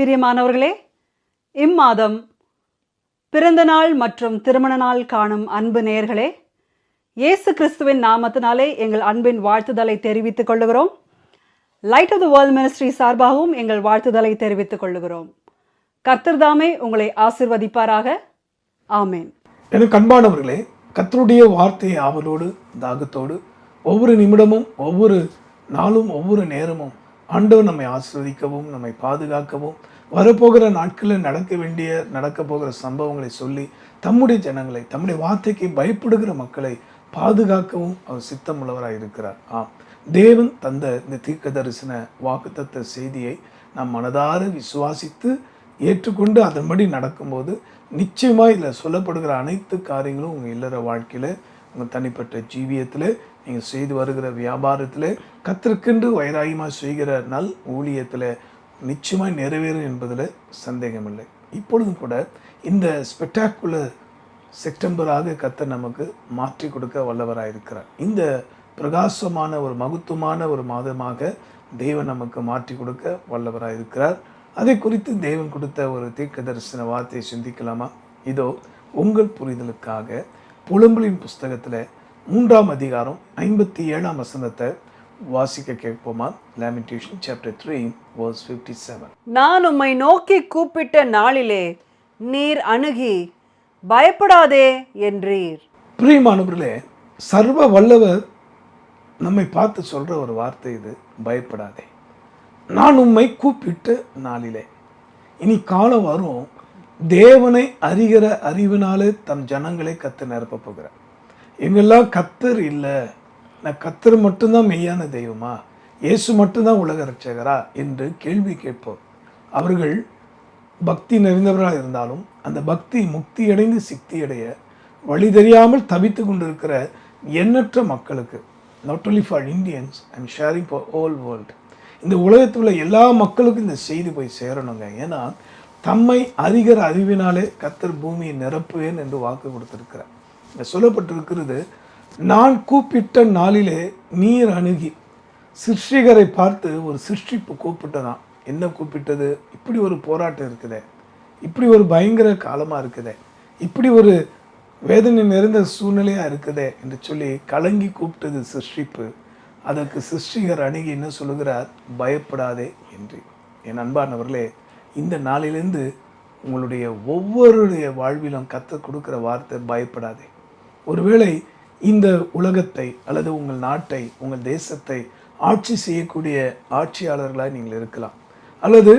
பிரியமானவர்களே இம்மாதம் பிறந்த நாள் மற்றும் திருமண நாள் காணும் அன்பு நேயர்களே இயேசு கிறிஸ்துவின் நாமத்தினாலே எங்கள் அன்பின் வாழ்த்துதலை தெரிவித்துக் கொள்ளுகிறோம். Light of the world ministry சார்பாகவும் எங்கள் வாழ்த்துதலை தெரிவித்துக் கொள்ளுகிறோம். கர்த்தர் தாமே உங்களை ஆசிர்வதிப்பாராக. ஆமேன். எனக்கு அன்பானவர்களே கத்தருடைய வார்த்தை ஆவலோடு தாகத்தோடு ஒவ்வொரு நிமிடமும் ஒவ்வொரு நாளும் ஒவ்வொரு நேரமும் ஆண்டவர் நம்மை ஆசிர்வதிக்கவும் நம்மை பாதுகாக்கவும் வரப்போகிற நாட்களில் நடக்க வேண்டிய நடக்க போகிற சம்பவங்களை சொல்லி தம்முடைய ஜனங்களை தம்முடைய வார்த்தைக்கு பயப்படுகிற மக்களை பாதுகாக்கவும் அவர் சித்தமுள்ளவராக இருக்கிறார். ஆம். தேவன் தந்த இந்த தீர்க்க தரிசன வாக்குத்தத்த செய்தியை நாம் மனதார விசுவாசித்து ஏற்றுக்கொண்டு அதன்படி நடக்கும்போது நிச்சயமாக இதில் சொல்லப்படுகிற அனைத்து காரியங்களும் உங்கள் இல்லற வாழ்க்கையில் உங்கள் தனிப்பட்ட ஜீவியத்தில் நீங்கள் செய்து வருகிற வியாபாரத்தில் கத்திற்கென்று வைராகியமாக செய்கிற நல் ஊழியத்தில் நிச்சயமாய் நிறைவேறும் என்பதில் சந்தேகமில்லை. இப்பொழுதும் கூட இந்த ஸ்பெக்டாக்குலர் செப்டம்பராக கத்தர் நமக்கு மாற்றி கொடுக்க வல்லவராக இருக்கிறார் இந்த பிரகாசமான ஒரு மகத்துவமான ஒரு மாதமாக தெய்வன் நமக்கு மாற்றி கொடுக்க வல்லவராக இருக்கிறார் அதை குறித்து தெய்வன் கொடுத்த ஒரு தீர்க்க தரிசன வார்த்தையை சிந்திக்கலாமா? இதோ உங்கள் புரிதலுக்காக புலம்பலின் புஸ்தகத்தில் மூன்றாம் அதிகாரம் ஐம்பத்தி ஏழாம் வசனத்தை வாசிக்க கேட்போமா? Lamentation chapter three verse fifty seven நான் உம்மை நோக்கி கூப்பிட்ட நாளிலே நீர் அணுகி பயப்படாதே என்றீர். பிரியமானவர்களே சர்வ வல்லவர் நம்மை பார்த்து சொல்ற ஒரு வார்த்தை இது பயப்படாதே. நான் உம்மை கூப்பிட்ட நாளிலே இனி காலம் வரும் தேவனை அறிகிற அறிவினாலே தம் ஜனங்களை கத்து நிரப்ப போகிறார். எங்கெல்லாம் கத்தர் இல்லை நான் கத்தர் மட்டும்தான் மெய்யான தெய்வமா? இயேசு மட்டும்தான் உலக ரட்சகரா என்று கேள்வி கேட்போம். அவர்கள் பக்தி நிறைந்தவர்களாக இருந்தாலும் அந்த பக்தி முக்தி அடைந்து சிக்தி அடைய வழி தெரியாமல் தவித்து கொண்டிருக்கிற எண்ணற்ற மக்களுக்கு not only for Indians and sharing for whole world இந்த உலகத்தில் உள்ள எல்லா மக்களுக்கும் இந்த செய்தி போய் சேரணுங்க. ஏன்னா தம்மை அறிகிற அறிவினாலே கத்தர் பூமியை நிரப்புவேன் என்று வாக்கு கொடுத்துருக்கிறேன் இங்க சொல்லப்பட்டிருக்கிறது நான் கூப்பிட்ட நாளிலே நீர் அணுகி சிருஷ்டிகரை பார்த்து ஒரு சிருஷ்டிப்பு கூப்பிட்டதான் என்ன கூப்பிட்டது? இப்படி ஒரு போராட்டம் இருக்குதே. இப்படி ஒரு பயங்கர காலமாக இருக்குதே. இப்படி ஒரு வேதனை நிறைந்த சூழ்நிலையாக இருக்குதே என்று சொல்லி கலங்கி கூப்பிட்டது சிருஷ்டிப்பு அதற்கு சிருஷ்டிகர் அணுகி என்ன சொல்லுகிறார்? பயப்படாதே என்று. என் அன்பானவர்களே இந்த நாளிலிருந்து உங்களுடைய ஒவ்வொருடைய வாழ்விலும் கத்த கொடுக்குற வார்த்தை பயப்படாதே. ஒருவேளை இந்த உலகத்தை அல்லது உங்கள் நாட்டை உங்கள் தேசத்தை ஆட்சி செய்யக்கூடிய ஆட்சியாளர்களாக நீங்கள் இருக்கலாம். அல்லது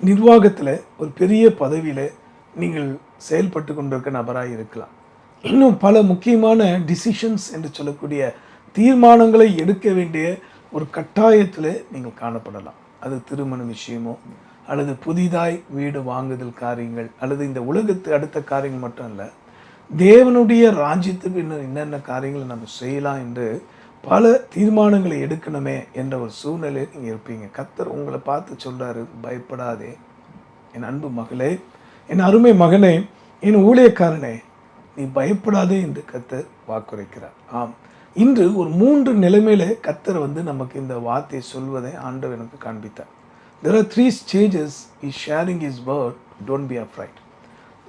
நிர்வாகத்தில் ஒரு பெரிய பதவியில் நீங்கள் செயல்பட்டு கொண்டிருக்க நபராக இருக்கலாம். இன்னும் பல முக்கியமான டிசிஷன்ஸ் என்று சொல்லக்கூடிய தீர்மானங்களை எடுக்க வேண்டிய ஒரு கட்டாயத்தில் நீங்கள் காணப்படலாம். அது திருமண விஷயமோ அல்லது புதிதாய் வீடு வாங்குதல் காரியங்கள் அல்லது இந்த உலகத்து அடுத்த காரியங்கள் மட்டும் இல்லை தேவனுடைய ராஜ்யத்துக்கு இன்னும் என்னென்ன காரியங்களை நம்ம செய்யலாம் என்று பல தீர்மானங்களை எடுக்கணுமே என்ற ஒரு சூழ்நிலையில் நீங்கள் இருப்பீங்க. கத்தர் உங்களை பார்த்து சொல்கிறாரு பயப்படாதே. என் அன்பு மகளே என் அருமை மகனே என் ஊழியக்காரனே நீ பயப்படாதே என்று கத்தர் வாக்குரைக்கிறார். ஆம். இன்று ஒரு மூன்று நிலைமையில கத்தர் வந்து நமக்கு இந்த வார்த்தையை சொல்வதை ஆண்டவர் எனக்கு காண்பித்தார். There are three stages is sharing is word don't be afraid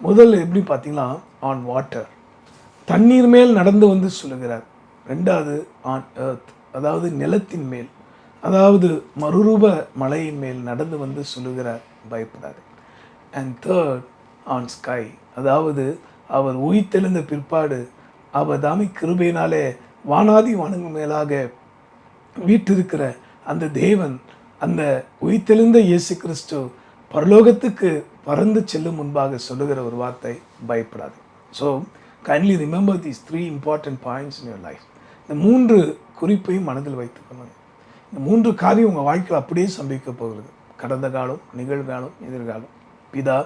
முதல்ல எப்படி பார்த்தீங்கன்னா ஆன் வாட்டர் தண்ணீர் மேல் நடந்து வந்து சொல்லுகிறார். ரெண்டாவது ஆன் ஏர்த் அதாவது நிலத்தின் மேல் அதாவது மறுரூப மலையின் மேல் நடந்து வந்து சொல்லுகிறார் பயப்படாது. அண்ட் தேர்ட் ஆன் ஸ்கை அதாவது அவர் உயிர்த்தெழுந்த பிற்பாடு அவர் தாமி கிருபையினாலே வானாதி வானங்கள் மேலாக வீட்டிருக்கிற அந்த தேவன் அந்த உயிர்த்தெழுந்த இயேசு கிறிஸ்து பரலோகத்துக்கு பறந்து செல்லும் முன்பாக சொல்லுகிற ஒரு வார்த்தை பயப்படாது. So kindly remember these three important points in your life இந்த மூன்று குறிப்பையும் மனதில் வைத்துக்கொள்ளுங்க இந்த மூன்று காரியம் உங்கள் வாழ்க்கையில் அப்படியே சம்பவிக்க போகிறது. கடந்த காலம் நிகழ்காலம் எதிர்காலம். பிதா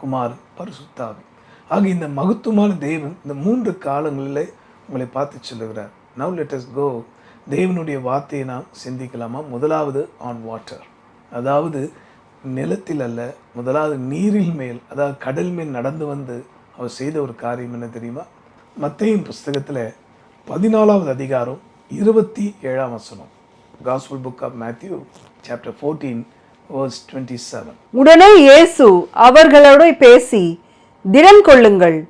குமார் பரிசுத்தாவி. ஆக இந்த மகத்துவமான தேவன் இந்த மூன்று காலங்களில் உங்களை பார்த்து சொல்லுகிறார். நவ் லெட் கோ தேவனுடைய வார்த்தையை நாம் சிந்திக்கலாமா? முதலாவது ஆன் வாட்டர் அதாவது நிலத்தில் அல்ல முதலாவது நீரில் மேல் அதாவது கடல் மேல் நடந்து வந்து அவர் செய்த ஒரு காரியம் என்ன தெரியுமா? மத்தேயின் புஸ்தகத்தில் பதினாலாவது அதிகாரம் இருபத்தி ஏழாம் வசனம். Gospel book of Matthew chapter fourteen verse 27. உடனே இயேசு அவர்களோடு பேசி திடன் கொள்ளுங்கள்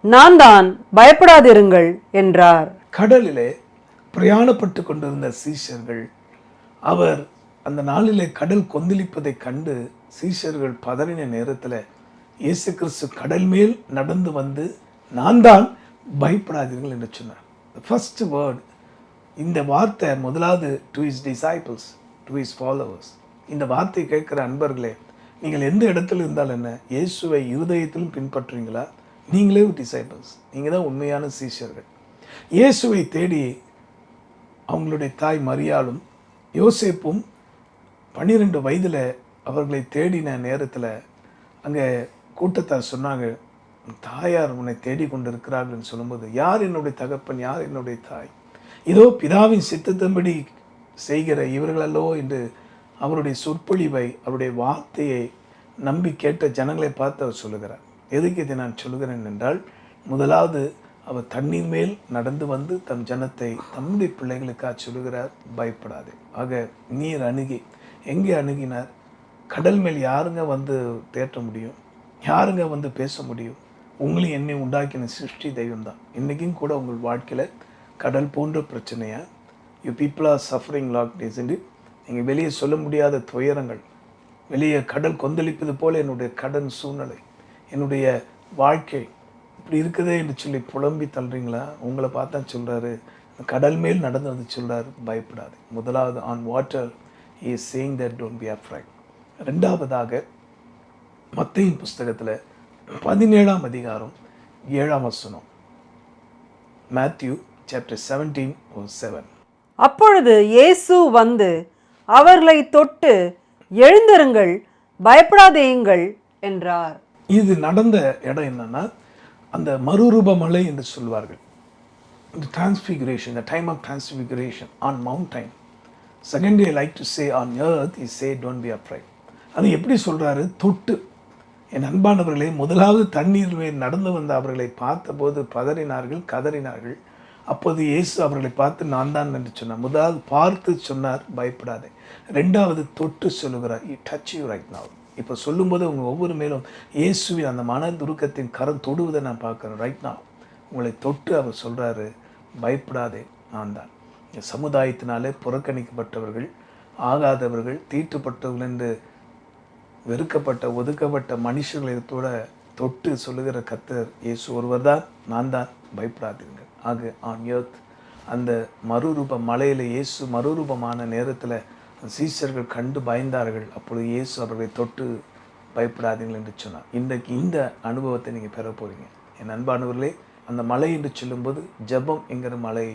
நான் தான் பயப்படாதிருங்கள் என்றார். கடலிலே பிரயாணப்பட்டு கொண்டிருந்த சீஷர்கள் அவர் அந்த நாளிலே கடல் கொந்தளிப்பதைக் கண்டு சீஷர்கள் பதறின நேரத்தில் இயேசு கிறிஸ்து கடல் மேல் நடந்து வந்து நான் தான் பயப்படாதீர்கள் என்று சொன்னார். ஃபர்ஸ்ட் வேர்டு இந்த வார்த்தை முதலாவது to his disciples to his followers இந்த வார்த்தை கேட்குற அன்பர்களே நீங்கள் எந்த இடத்துல இருந்தால் என்ன? இயேசுவை இருதயத்திலும் பின்பற்றுறீங்களா நீங்களே ஒரு நீங்கள் தான் உண்மையான சீஷர்கள். இயேசுவை தேடி அவங்களுடைய தாய் மரியாளும் யோசேப்பும் பன்னிரெண்டு வயதில் அவர்களை தேடின நேரத்தில் அங்கே கூட்டத்தார் சொன்னாங்க தாயார் உன்னை தேடி கொண்டு இருக்கிறார்கள்னு சொல்லும்போது யார் என்னுடைய தகப்பன்? யார் என்னுடைய தாய்? இதோ பிதாவின் சித்தத்தின்படி செய்கிற இவர்களல்லோ? என்று அவருடைய சொற்பொழிவை அவருடைய வார்த்தையை நம்பி கேட்ட ஜனங்களை பார்த்து அவர் சொல்லுகிறார். எதுக்கு இதை நான் சொல்லுகிறேன் என்றால் முதலாவது அவர் தண்ணீர் மேல் நடந்து வந்து தம் ஜனத்தை தம்முடைய பிள்ளைகளுக்காக சொல்லுகிறார். பயப்படாதே. ஆக நீர் அணுகி எங்கே அணுகினார்? கடல் மேல் யாருங்க வந்து தேற்ற முடியும்? யாருங்க வந்து பேச முடியும்? உங்களையும் என்னை உண்டாக்கின சிருஷ்டி தெய்வம் தான் இன்றைக்கும் கூட உங்கள் வாழ்க்கையில் கடல் போன்ற பிரச்சனையாக you people are suffering lock days நீங்கள் வெளியே சொல்ல முடியாத துயரங்கள். வெளியே கடல் கொந்தளிப்பது போல் என்னுடைய கடன் சூழ்நிலை. என்னுடைய வாழ்க்கை இப்படி இருக்குதே என்று சொல்லி புலம்பி தள்ளுறீங்களா? உங்களை பார்த்தா சொல்கிறாரு கடல் மேல் நடந்தது சொல்கிறாரு பயப்படாது. முதலாவது on water is saying that don't be afraid. ரெண்டாவதாக மத்தையின் புஸ்தகத்தில் பதினேழாம் அதிகாரம் ஏழாம் வசனம். Matthew chapter seventeen oh seven அப்பொழுது இயேசு வந்து அவர்களை தொட்டு எழுந்திருங்கள் பயப்படாதேயுங்கள் என்றார். இது நடந்த இடம் என்னன்னா அந்த மறுரூப மலை என்று சொல்வார்கள். இந்த transfiguration the time of transfiguration on mountain second I like to say on earth is say don't be afraid அது எப்படி சொல்கிறாரு தொட்டு. என் அன்பானவர்களே முதலாவது தண்ணீர் மேல் நடந்து வந்த அவர்களை பார்த்தபோது பதறினார்கள் கதறினார்கள். அப்போது இயேசு அவர்களை பார்த்து நான் தான் என்று சொன்னார். முதலாவது பார்த்து சொன்னார் பயப்படாதே. ரெண்டாவது தொட்டு சொல்லுகிறார். He touch you right now. இப்போ சொல்லும்போது உங்கள் ஒவ்வொரு மேலும் இயேசுவின் அந்த மன துருக்கத்தின் கரம் தொடுவதை நான் பார்க்குறேன் ரைட் now. உங்களை தொட்டு அவர் சொல்கிறாரு பயப்படாதே நான் தான். சமுதாயத்தினாலே புறக்கணிக்கப்பட்டவர்கள் ஆகாதவர்கள் தீட்டுப்பட்டவர்கள் என்று வெறுக்கப்பட்ட ஒதுக்கப்பட்ட மனுஷர்களோட தொட்டு சொல்லுகிற கத்தர் இயேசு ஒருவர் தான் நான் தான் பயப்படாதீங்க ஆக ஆன் எர்த் அந்த மறுரூப மலையில் இயேசு மறுரூபமான நேரத்தில் சீசர்கள் கண்டு பயந்தார்கள். அப்பொழுது இயேசு அவர்களை தொட்டு பயப்படாதீங்கள் என்று சொன்னார். இன்றைக்கு இந்த அனுபவத்தை நீங்கள் பெற போகிறீங்க என் அன்பானவர்களே அந்த மலை என்று சொல்லும்போது ஜெபம் என்கிற மலை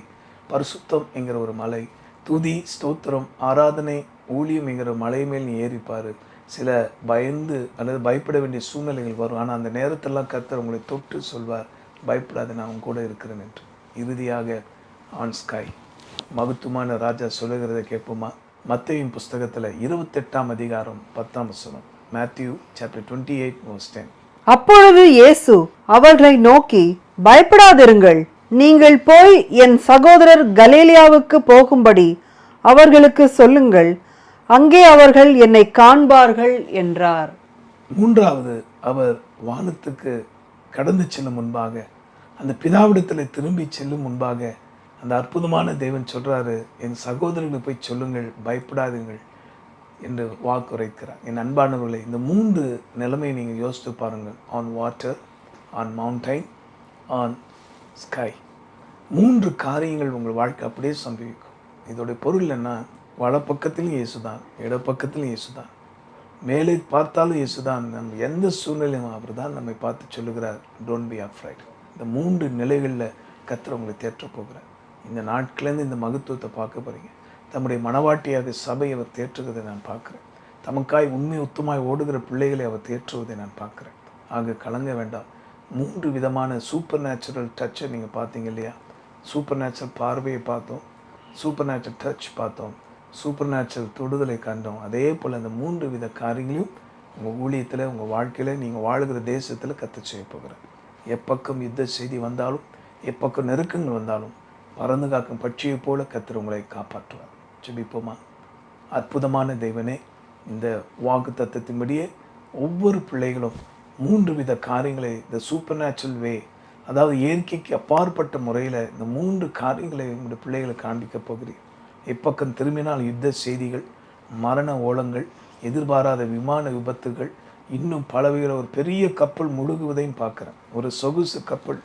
பரிசுத்தம் என்கிற ஒரு மலை. துதி ஸ்தோத்திரம் ஆராதனை ஊழியம் என்கிற மலை மேல் நீ ஏறிப்பார் சில பயந்து அல்லது பயப்பட வேண்டிய சூழ்நிலைகள் வரும். ஆனால் அந்த நேரத்தெல்லாம் கர்த்தர் உங்களை தொட்டு சொல்வார். பயப்படாத நான் அவங்க கூட இருக்கிறேன் என்று. இறுதியாக ஆன் ஸ்கை. மகத்துவமான ராஜா சொல்லுகிறதை கேட்போமா? மத்தையும் புஸ்தகத்தில் இருபத்தெட்டாம் அதிகாரம் பத்தாம் வசனம். Matthew chapter twenty eight verse ten அப்பொழுது இயேசு அவர்களை நோக்கி பயப்படாதிருங்கள். நீங்கள் போய் என் சகோதரர் கலேலியாவுக்கு போகும்படி அவர்களுக்கு சொல்லுங்கள். அங்கே அவர்கள் என்னை காண்பார்கள் என்றார். மூன்றாவது அவர் வானத்துக்கு கடந்து செல்லும் முன்பாக அந்த பிதாவிடத்தில் திரும்பி செல்லும் முன்பாக அந்த அற்புதமான தேவன் சொல்றாரு என் சகோதரர்களுக்கு போய் சொல்லுங்கள் பயப்படாதுங்கள் என்று வாக்குரைக்கிறார். என் அன்பானவர்களை இந்த மூன்று நிலைமையை நீங்கள் யோசித்து பாருங்கள். On water on mountain on sky மூன்று காரியங்கள் உங்கள் வாழ்க்கை அப்படியே சம்பவிக்கும். இதோடைய பொருள் என்ன வலப்பக்கத்திலும் இயேசுதான் இடப்பக்கத்திலும் இயேசுதான். மேலே பார்த்தாலும் இயேசுதான். நம்ம எந்த சூழ்நிலையும் அவர் தான் நம்மை பார்த்து சொல்லுகிறார். டோன்ட் பி அஃப்ரைட் இந்த மூன்று நிலைகளில் கத்திர உங்களை தேற்ற போகிறார். இந்த நாட்கிலேருந்து இந்த மகத்துவத்தை பார்க்க போகிறீங்க தம்முடைய மனவாட்டியாக சபை அவர் தேற்றுவதை நான் பார்க்குறேன். தமக்காய் உண்மை உத்தமாய் ஓடுகிற பிள்ளைகளை அவர் தேற்றுவதை நான் பார்க்குறேன். ஆக கலங்க வேண்டாம். மூன்று விதமான சூப்பர் நேச்சுரல் டச்சை நீங்கள் பார்த்தீங்க இல்லையா? சூப்பர் நேச்சுரல் பார்வையை பார்த்தோம் சூப்பர் நேச்சுரல் டச் பார்த்தோம் சூப்பர் நேச்சுரல் தொடுதலை கண்டோம். அதே போல் அந்த மூன்று வித காரியங்களையும் உங்கள் ஊழியத்தில் உங்கள் வாழ்க்கையில் நீங்கள் வாழ்கிற தேசத்தில் கற்று செய்ய போகிறேன். எப்பக்கம் யுத்த செய்தி வந்தாலும் எப்பக்கம் நெருக்கங்கள் வந்தாலும் பறந்து காக்கும் பட்சியைப் போல கத்தர் உங்களை காப்பாற்றுவார். ஜெபிப்போமா? அற்புதமான தெய்வனே இந்த வாக்கு தத்துவத்தின்படியே ஒவ்வொரு பிள்ளைகளும் மூன்று வித காரியங்களை இந்த சூப்பர் நேச்சுரல் வே அதாவது இயற்கைக்கு அப்பாற்பட்ட முறையில் இந்த மூன்று காரியங்களை உங்களுடைய பிள்ளைகளை காண்பிக்கப் போகிறீர் எப்பக்கம் திரும்பினால் யுத்த செய்திகள் மரண ஓலங்கள் எதிர்பாராத விமான விபத்துகள் இன்னும் பலவகையில் ஒரு பெரிய கப்பல் முழுகுவதையும் பார்க்குறேன். ஒரு சொகுசு கப்பல்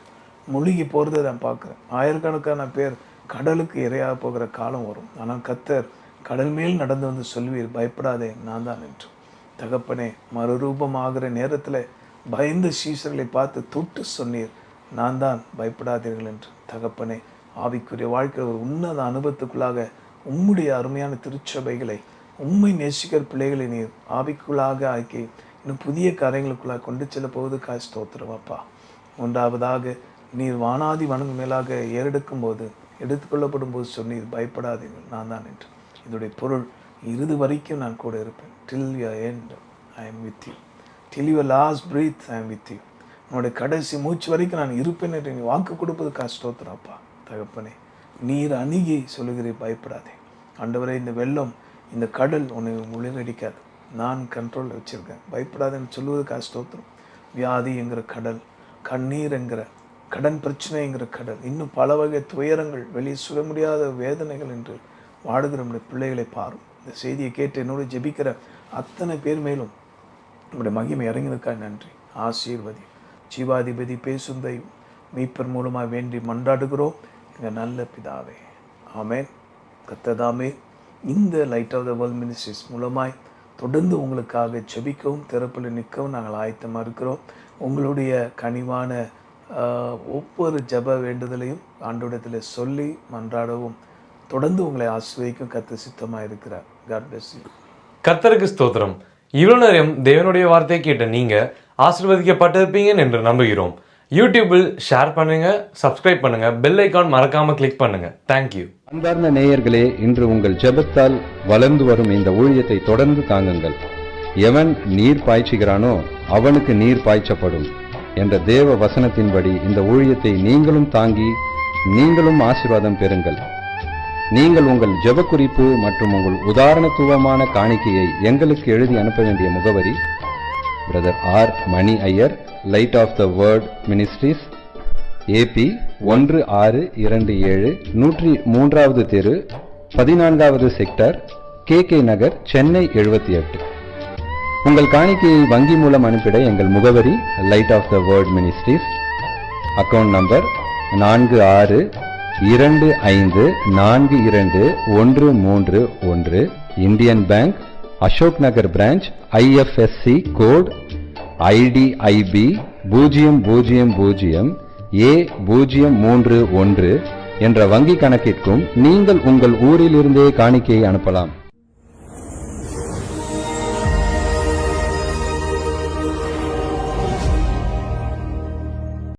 முழுகி போகிறத நான் பார்க்குறேன். ஆயிரக்கணக்கான பேர் கடலுக்கு இரையாக போகிற காலம் வரும். ஆனால் கத்தர் கடல் மேல் நடந்து வந்து சொல்வீர் பயப்படாதே நான் தான் என்று. தகப்பனே மறுரூபமாகிற நேரத்தில் பயந்த சீசர்களை பார்த்து தொட்டு சொன்னீர். நான் தான் பயப்படாதீர்கள் என்று. தகப்பனே ஆவிக்குரிய வாழ்க்கையில் ஒரு உன்னத அனுபவத்துக்குள்ளாக உம்முடைய அருமையான திருச்சபைகளை உண்மை நேசிக்கிற பிள்ளைகளை நீர் ஆவிக்குள்ளாக ஆக்கி இன்னும் புதிய காரியங்களுக்குள்ளாக கொண்டு செல்ல போவது காய் ஸ்தோத்திரமாப்பா ஒன்றாவதாக நீர் வானாதி வணங்கும் மேலாக ஏறெடுக்கும் போது எடுத்துக்கொள்ளப்படும் போது சொன்னீர் பயப்படாதீர்கள் நான் தான் என்று. இதோடைய பொருள் இறுதி வரைக்கும் நான் கூட இருப்பேன். Till you I am with you till you last breath I am with you உன்னுடைய கடைசி மூச்சு வரைக்கும் நான் இருப்பேன் என்று நீ வாக்கு கொடுப்பது ஸ்தோத்திரப்பா தகப்பனே நீர் அணுகி சொல்லுகிறே பயப்படாதே. ஆண்டவரே இந்த வெள்ளம் இந்த கடல் உன்னை உளிரடிக்காது நான் கண்ட்ரோலில் வச்சுருக்கேன். பயப்படாதேன்னு சொல்லுவது கஷ்டோத்திரம் வியாதி என்கிற கடல் கண்ணீர் என்கிற கடன் பிரச்சனைங்கிற கடல் இன்னும் பல வகை துயரங்கள் வெளியே சொல்ல முடியாத வேதனைகள் என்று வாடுகிற நம்முடைய பிள்ளைகளை பாரும். இந்த செய்தியை கேட்டு என்னோடு ஜெபிக்கிற அத்தனை பேர் மேலும் நம்முடைய மகிமை இறங்கினதுக்காக நன்றி. ஆசீர்வதி. ஜீவாதிபதி பேசும் தெய்வம். மீட்பர் மூலமாக வேண்டி மன்றாடுகிறோம் எங்கள் நல்ல பிதாவே. ஆமேன். கத்ததாமே இந்த light of the world ministries மூலமாய் தொடர்ந்து உங்களுக்காக செபிக்கவும் திறப்பில் நிற்கவும் நாங்கள் ஆயத்தமாக இருக்கிறோம். உங்களுடைய கனிவான ஒவ்வொரு ஜெப வேண்டுதலையும் ஆண்டோடத்தில் சொல்லி மன்றாடவும். தொடர்ந்து உங்களை ஆசிர்வதிக்கும் கத்த சித்தமாக இருக்கிறார் காட் பிளஸ் யூ கத்தருக்கு ஸ்தோத்திரம். இவ்வளோ நேரம் தேவனுடைய வார்த்தையை கேட்ட நீங்கள் ஆசிர்வதிக்கப்பட்டிருப்பீங்க என்று நம்புகிறோம். யூடியூப்பில் ஷேர் பண்ணுங்க சப்ஸ்கிரைப் பண்ணுங்க பெல் ஐக்கான் மறக்காம கிளிக் பண்ணுங்க. தேங்க்யூ அன்பார்ந்த நேயர்களே இன்று உங்கள் ஜெபத்தால் வளர்ந்து வரும் இந்த ஊழியத்தை தொடர்ந்து தாங்குங்கள். எவன் நீர் பாய்ச்சுகிறானோ அவனுக்கு நீர் பாய்ச்சப்படும் என்ற தேவ வசனத்தின்படி இந்த ஊழியத்தை நீங்களும் தாங்கி நீங்களும் ஆசீர்வாதம் பெறுங்கள். நீங்கள் உங்கள் ஜெப குறிப்பு மற்றும் உங்கள் உதாரணத்துவமான காணிக்கையை எங்களுக்கு எழுதி அனுப்ப வேண்டிய முகவரி brother R Mani Iyer light of the word ministries AB ஒன்று ஆறு இரண்டு ஏழு நூற்றி மூன்றாவது தெரு பதினான்காவது sector K K Nagar Chennai எழுபத்தி எட்டு. உங்கள் காணிக்கையை வங்கி மூலம் அனுப்பிட எங்கள் முகவரி light of the word ministries account number நான்கு ஆறு இரண்டு ஐந்து நான்கு இரண்டு ஒன்று மூன்று ஒன்று Indian bank Ashok Nagar branch IFSC code IDIB பூஜ்ஜியம் பூஜ்ஜியம் பூஜ்ஜியம் ஏ பூஜ்ஜியம் மூன்று ஒன்று என்ற வங்கி கணக்கிற்கும் நீங்கள் உங்கள் ஊரிலிருந்தே காணிக்கையை அனுப்பலாம்.